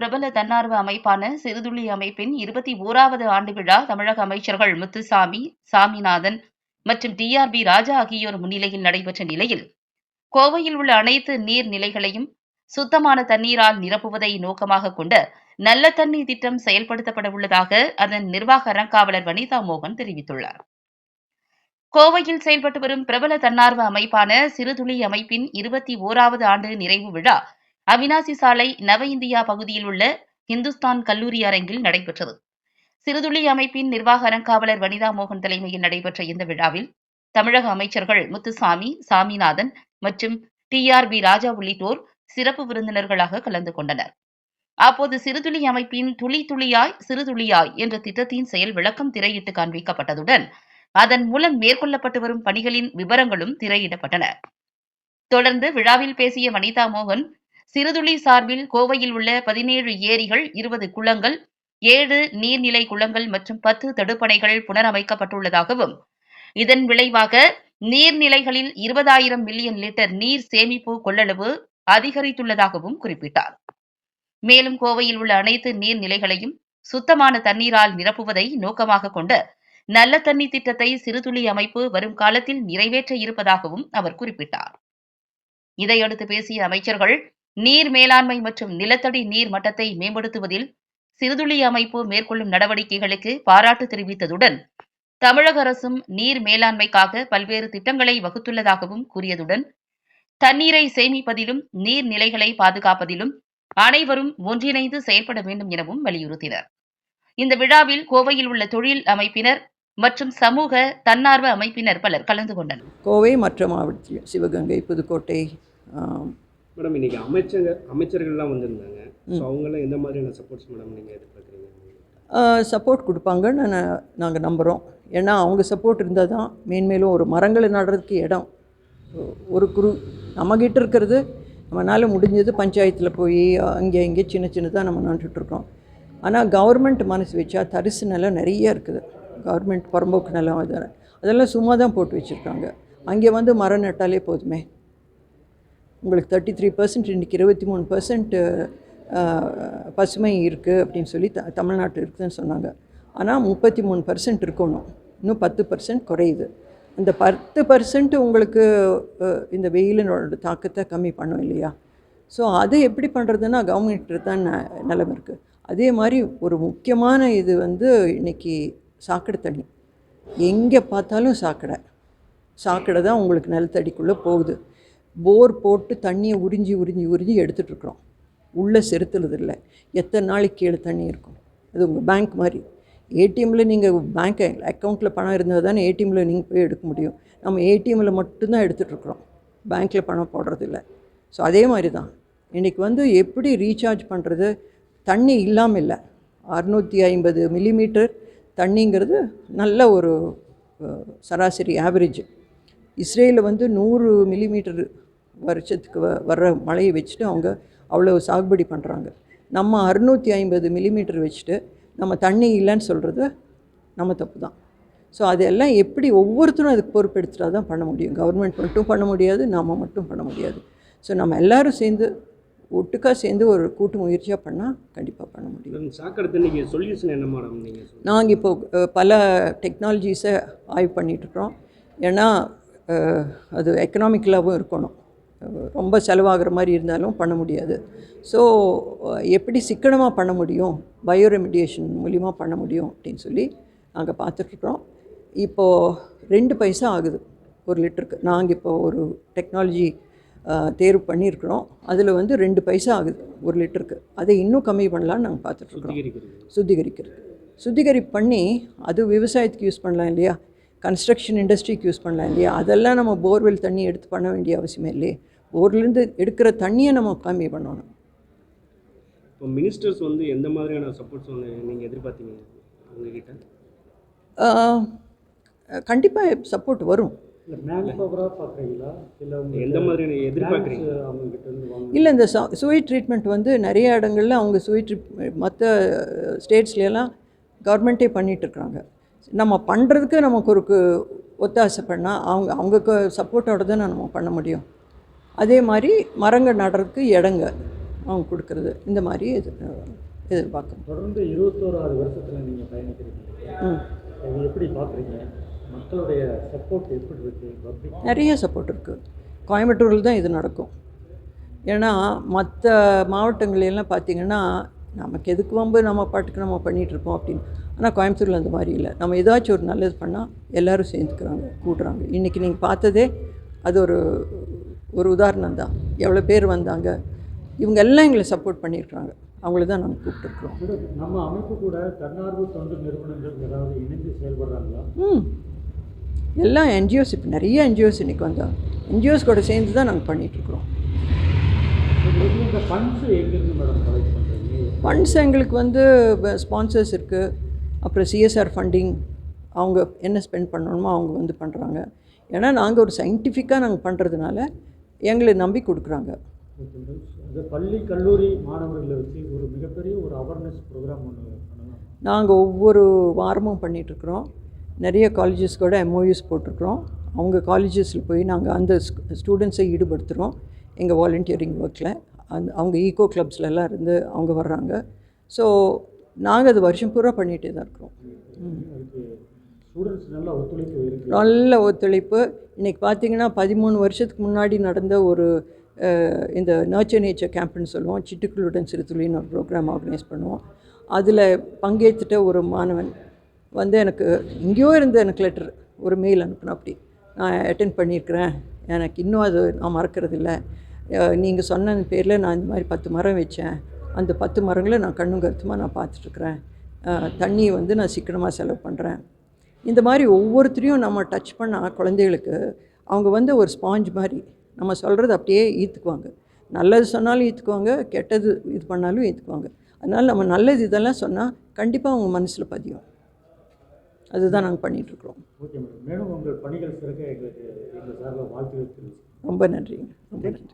பிரபல தன்னார்வ அமைப்பான சிறுதுளி அமைப்பின் இருபத்தி ஓராவது ஆண்டு விழா தமிழக அமைச்சர்கள் முத்துசாமி சாமிநாதன் மற்றும் டி ஆர் பி ராஜா ஆகியோர் முன்னிலையில் நடைபெற்ற நிலையில் கோவையில் உள்ள அனைத்து நீர் நிலைகளையும் சுத்தமான தண்ணீரால் நிரப்புவதை நோக்கமாக கொண்ட நல்ல தண்ணீர் திட்டம் செயல்படுத்தப்பட உள்ளதாக அதன் நிர்வாக அறங்காவலர் வனிதா மோகன் தெரிவித்துள்ளார். கோவையில் செயல்பட்டு வரும் பிரபல தன்னார்வ அமைப்பான சிறுதுளி அமைப்பின் இருபத்தி ஓராவது ஆண்டு நிறைவு விழா அவினாசி சாலை நவ இந்தியா பகுதியில் உள்ள இந்துஸ்தான் கல்லூரி அரங்கில் நடைபெற்றது. சிறுதுளி அமைப்பின் நிர்வாக அறங்காவலர் வனிதா மோகன் தலைமையில் நடைபெற்ற இந்த விழாவில் தமிழக அமைச்சர்கள் முத்துசாமி சாமிநாதன் மற்றும் டி ஆர் பி ராஜா உள்ளிட்டோர் சிறப்பு விருந்தினர்களாக கலந்து கொண்டனர். அப்போது சிறுதுளி அமைப்பின் துளி துளியாய் சிறுதுளியாய் என்ற திட்டத்தின் செயல் விளக்கம் திரையிட்டு காண்பிக்கப்பட்டதுடன் அதன் மூலம் மேற்கொள்ளப்பட்டு வரும் பணிகளின் விவரங்களும் திரையிடப்பட்டன. தொடர்ந்து விழாவில் பேசிய வனிதா மோகன் சிறுதுளி சார்பில் கோவையில் உள்ள பதினேழு ஏரிகள் இருபது குளங்கள் ஏழு நீர்நிலை குளங்கள் மற்றும் பத்து தடுப்பணைகள் புனரமைக்கப்பட்டுள்ளதாகவும் இதன் விளைவாக நீர்நிலைகளில் இருபதாயிரம் மில்லியன் லிட்டர் நீர் சேமிப்பு கொள்ளளவு அதிகரித்துள்ளதாகவும் குறிப்பிட்டார். மேலும் கோவையில் உள்ள அனைத்து நீர்நிலைகளையும் சுத்தமான தண்ணீரால் நிரப்புவதை நோக்கமாக கொண்ட நல்ல தண்ணி திட்டத்தை சிறுதுளி அமைப்பு வரும் காலத்தில் நிறைவேற்ற இருப்பதாகவும் அவர் குறிப்பிட்டார். இதையடுத்து பேசிய அமைச்சர்கள் நீர் மேலாண்மை மற்றும் நிலத்தடி நீர் மட்டத்தை மேம்படுத்துவதில் சிறுதுளி அமைப்பு மேற்கொள்ளும் நடவடிக்கைகளுக்கு பாராட்டு தெரிவித்ததுடன் தமிழக அரசும் நீர் மேலாண்மைக்காக பல்வேறு திட்டங்களை வகுத்துள்ளதாகவும் கூறியதுடன் தண்ணீரை சேமிப்பதிலும் நீர்நிலைகளை பாதுகாப்பதிலும் அனைவரும் ஒன்றிணைந்து செயல்பட வேண்டும் எனவும் வலியுறுத்தினர். இந்த விழாவில் கோவையில் உள்ள தொழில் அமைப்பினர் மற்றும் சமூக தன்னார்வ அமைப்பினர் பலர் கலந்து கொண்டனர். கோவை மற்றும் மாவட்டத்தில் சிவகங்கை புதுக்கோட்டை மேடம் இன்னைக்கு அமைச்சங்க அமைச்சர்கள்லாம் வந்திருந்தாங்க. ஸோ அவங்கெல்லாம் எந்த மாதிரியான சப்போர்ட்ஸ் மேடம் நீங்கள் எதிர்பார்க்குறீங்க? சப்போர்ட் கொடுப்பாங்கன்னு நான் நாங்கள் நம்புகிறோம் ஏன்னா அவங்க சப்போர்ட் இருந்தால் தான் மேன்மேலும் ஒரு மரங்களை நடுறதுக்கு இடம். ஒரு குரு நம்மக்கிட்ட இருக்கிறது நம்மளால் முடிஞ்சது பஞ்சாயத்தில் போய் அங்கே இங்கே சின்ன சின்னதாக நம்ம நட்டுட்ருக்கோம் ஆனால் கவர்மெண்ட் மனசு வச்சா தரிசு நிலம் நிறைய இருக்குது. கவர்மெண்ட் புறம்போக்கு நிலம் அது அதெல்லாம் சும்மா தான் போட்டு வச்சுருக்காங்க. அங்கே வந்து மரம் நட்டாலே போதுமே. உங்களுக்கு தேர்ட்டி த்ரீ பர்சன்ட் இன்றைக்கி இருபத்தி மூணு பர்சன்ட் பசுமை இருக்குது அப்படின்னு சொல்லி த தமிழ்நாட்டில் இருக்குதுன்னு சொன்னாங்க. ஆனால் முப்பத்தி மூணு பர்சன்ட் இருக்கணும். இன்னும் பத்து பர்சன்ட் குறையுது. அந்த பத்து பர்சன்ட் உங்களுக்கு இந்த வெயிலினோட தாக்கத்தை கம்மி பண்ணும் இல்லையா? ஸோ அது எப்படி பண்ணுறதுன்னா கவர்மெண்ட் தான் ந- நிலைமை இருக்குது அதே மாதிரி ஒரு முக்கியமான இது வந்து இன்றைக்கி சாக்கடை தண்ணி. எங்கே பார்த்தாலும் சாக்கடை. சாக்கடை தான் உங்களுக்கு நிலத்தடிக்குள்ளே போகுது. போர் போட்டு தண்ணியை உறிஞ்சி உறிஞ்சி உறிஞ்சி எடுத்துகிட்ருக்குறோம் உள்ளே செலுத்துறது இல்லை. எத்தனை நாளைக்கு கீழே தண்ணி இருக்கும்? அது உங்கள் பேங்க் மாதிரி. ஏடிஎம்மில் நீங்கள் பேங்க் அக்கௌண்ட்டில் பணம் இருந்தால் தானே ஏடிஎம்மில் நீங்கள் போய் எடுக்க முடியும். நம்ம ஏடிஎம்மில் மட்டும்தான் எடுத்துகிட்ருக்குறோம் பேங்க்கில் பணம் போடுறதில்ல ஸோ அதே மாதிரி தான். இன்றைக்கி வந்து எப்படி ரீசார்ஜ் பண்ணுறது தண்ணி இல்லாமல் இல்லை. அறுநூற்றி ஐம்பது மில்லிமீட்டர் தண்ணிங்கிறது நல்ல ஒரு சராசரி ஆவரேஜ் இஸ்ரேலில் வந்து நூறு மில்லிமீட்டர் வருஷத்துக்கு வ- வர்ற மழையை வச்சுட்டு அவங்க அவ்வளோ சாகுபடி பண்ணுறாங்க நம்ம அறுநூற்றி ஐம்பது மில்லிமீட்டர் வச்சுட்டு நம்ம தண்ணி இல்லைன்னு சொல்கிறது நம்ம தப்பு தான். ஸோ அதெல்லாம் எப்படி ஒவ்வொருத்தரும் அதுக்கு பொறுப்பெடுத்துட்டா தான் பண்ண முடியும். கவர்மெண்ட் மட்டும் பண்ண முடியாது நாம் மட்டும் பண்ண முடியாது. ஸோ நம்ம எல்லாரும் சேர்ந்து ஒட்டுக்கா சேர்ந்து ஒரு கூட்டு முயற்சியாக பண்ணால் கண்டிப்பாக பண்ண முடியும். மேடம் சாக்கடை தண்ணிக்கு சொல்யூஷன் என்ன மேடம் நீங்கள் நாங்கள் இப்போ அஹ், பல டெக்னாலஜிஸை ஆய்வு பண்ணிகிட்ருக்குறோம் ஏன்னா அது எக்கனாமிக்கலாகவும் இருக்கணும். ரொம்ப செலவாகிற மாதிரி இருந்தாலும் பண்ண முடியாது. ஸோ எப்படி சிக்கனமாக பண்ண முடியும்? பயோ ரெமிடியேஷன் மூலிமா பண்ண முடியும் அப்படின்னு சொல்லி நாங்கள் பார்த்துட்ருக்குறோம். இப்போது ரெண்டு பைசா ஆகுது ஒரு லிட்டருக்கு. நாங்கள் இப்போ ஒரு டெக்னாலஜி தேர்வு பண்ணியிருக்கிறோம். அதில் வந்து ரெண்டு பைசா ஆகுது ஒரு லிட்டருக்கு. அதை இன்னும் கம்மி பண்ணலான்னு நாங்கள் பார்த்துட்ருக்குறோம். சுத்திகரிக்கிறது சுத்திகரிக்கிறது சுத்திகரிப்பு பண்ணி அது விவசாயத்துக்கு யூஸ் பண்ணலாம் இல்லையா? கன்ஸ்ட்ரக்ஷன் இண்டஸ்ட்ரிக்கு யூஸ் பண்ணலாம் இல்லையா? அதெல்லாம் நம்ம போர்வெல் தண்ணி எடுத்து பண்ண வேண்டிய அவசியமே இல்லையே. போர்லேருந்து எடுக்கிற தண்ணியை நம்ம கம்மி பண்ணணும். இப்போ மினிஸ்டர்ஸ் வந்து எந்த மாதிரியான சப்போர்ட்ஸ் வந்து நீங்கள் எதிர்பார்த்தீங்க உங்ககிட்ட? கண்டிப்பாக சப்போர்ட் வரும். இல்லை எந்த மாதிரியான எதிர்பார்க்குறீங்க? அவங்க கிட்ட இருந்து வாங்க இல்லை இந்த சுவை ட்ரீட்மெண்ட் வந்து நிறைய இடங்கள்ல அவங்க சுவை ட்ரீட் மற்ற ஸ்டேட்ஸ்லாம் கவர்மெண்ட்டே பண்ணிகிட்ருக்குறாங்க நம்ம பண்ணுறதுக்கு நமக்கு ஒரு ஒத்தாசை பண்ணால் அவங்க அவங்க சப்போர்ட்டோட தான் நம்ம பண்ண முடியும். அதே மாதிரி மரங்கள் நடுறதுக்கு இடங்க அவங்க கொடுக்கறது. இந்த மாதிரி எதிர் எதிர்பார்க்கணும். தொடர்ந்து இருபத்தோராது வருஷத்தில் நீங்கள் பயணிக்கிறீங்க. எப்படி பார்க்குறீங்க? மக்களுடைய சப்போர்ட் எப்படி இருக்குது நிறைய சப்போர்ட் இருக்குது கோயம்புத்தூரில் தான் இது நடக்கும். ஏன்னா மற்ற மாவட்டங்களெல்லாம் பார்த்திங்கன்னா நமக்கு எதுக்கு வம்பு நம்ம பாட்டுக்கு நம்ம பண்ணிகிட்டு இருப்போம் அப்படின்னு. ஆனால் கோயம்புத்தூரில் அந்த மாதிரி இல்லை. நம்ம ஏதாச்சும் ஒரு நல்லது பண்ணால் எல்லோரும் சேர்ந்துக்கிறாங்க கூடுறாங்க. இன்றைக்கி நீங்கள் பார்த்ததே அது ஒரு ஒரு உதாரணம் தான். எவ்வளோ பேர் வந்தாங்க இவங்க எல்லாம் எங்களை சப்போர்ட் பண்ணியிருக்கிறாங்க. அவங்கள தான் நாங்கள் கூப்பிட்டுருக்குறோம். நம்ம அமைப்பு கூட தன்னார்வ தொண்டு நிறுவனங்கள் ஏதாவது இணைந்து செயல்படுறாங்களா? ம். எல்லாம் என்ஜிஓஸ் இப்போ நிறைய என்ஜிஓஸ் இன்றைக்கி வந்தாங்க. என்ஜிஓஸ் கூட சேர்ந்து தான் நாங்கள் பண்ணிகிட்ருக்குறோம் ஃபண்ட்ஸ் எங்களுக்கு வந்து ஸ்பான்சர்ஸ் இருக்குது அப்புறம் சிஎஸ்ஆர் ஃபண்டிங் அவங்க என்ன ஸ்பெண்ட் பண்ணணுமோ அவங்க வந்து பண்ணுறாங்க ஏன்னா நாங்கள் ஒரு சயின்டிஃபிக்காக நாங்கள் பண்ணுறதுனால எங்களை நம்பி கொடுக்குறாங்க. பள்ளி கல்லூரி மாணவர்களை வச்சு ஒரு மிகப்பெரிய ஒரு அவேர்னஸ் ப்ரோக்ராம் நாங்கள் ஒவ்வொரு வாரமும் பண்ணிகிட்ருக்குறோம் நிறைய காலேஜஸ் கூட எம்ஓயூஸ் போட்டிருக்கிறோம். அவங்க காலேஜஸில் போய் நாங்கள் அந்த ஸ்டூடெண்ட்ஸை ஈடுபடுத்துகிறோம் எங்கள் வாலண்டியரிங் ஒர்க்கில் அந்த அவங்க ஈகோ கிளப்ஸ்லலாம் இருந்து அவங்க வர்றாங்க. ஸோ நாங்கள் அது வருஷம் பூரா பண்ணிகிட்டே தான் இருக்கிறோம். நல்ல ஒத்துழைப்பு. இன்றைக்கி பார்த்தீங்கன்னா பதிமூணு வருஷத்துக்கு முன்னாடி நடந்த ஒரு இந்த நர்ச்சர் நேச்சர் கேம்ப்னு சொல்லுவோம். சிட்டுக்குள்ளுடன் சிறுத்துளின்னு ஒரு ப்ரோக்ராம் ஆர்கனைஸ் பண்ணுவோம். அதில் பங்கேற்றுட்ட ஒரு மாணவன் வந்து எனக்கு எங்கேயோ இருந்த எனக்கு லெட்டர் ஒரு மெயில் அனுப்பினோம் அப்படி நான் அட்டென்ட் பண்ணியிருக்கிறேன். எனக்கு இன்னும் அது நான் மறக்கறதில்ல. நீங்கள் சொன்ன பேரில் நான் இந்த மாதிரி பத்து மரம் வச்சேன். அந்த பத்து மரங்களை நான் கண்ணும் கருத்துமாக நான் பார்த்துட்ருக்குறேன். தண்ணியை வந்து நான் சிக்கனமாக செலவு பண்ணுறேன் இந்த மாதிரி ஒவ்வொருத்தரையும் நம்ம டச் பண்ணால் குழந்தைகளுக்கு அவங்க வந்து ஒரு ஸ்பாஞ்ச் மாதிரி நம்ம சொல்கிறது அப்படியே ஈர்த்துக்குவாங்க. நல்லது சொன்னாலும் ஈர்த்துக்குவாங்க கெட்டது இது பண்ணாலும் ஈர்த்துக்குவாங்க. அதனால் நம்ம நல்லது இதெல்லாம் சொன்னால் கண்டிப்பாக அவங்க மனசில் பதியும். அதுதான் நாங்கள் பண்ணிகிட்ருக்குறோம் ஓகே மேடம். மேலும் உங்கள் பணிகள் சிறக்க எங்களுக்கு எங்கள் சார்பில் வாழ்த்துக்கள் ரொம்ப நன்றிங்க. ரொம்ப நன்றி.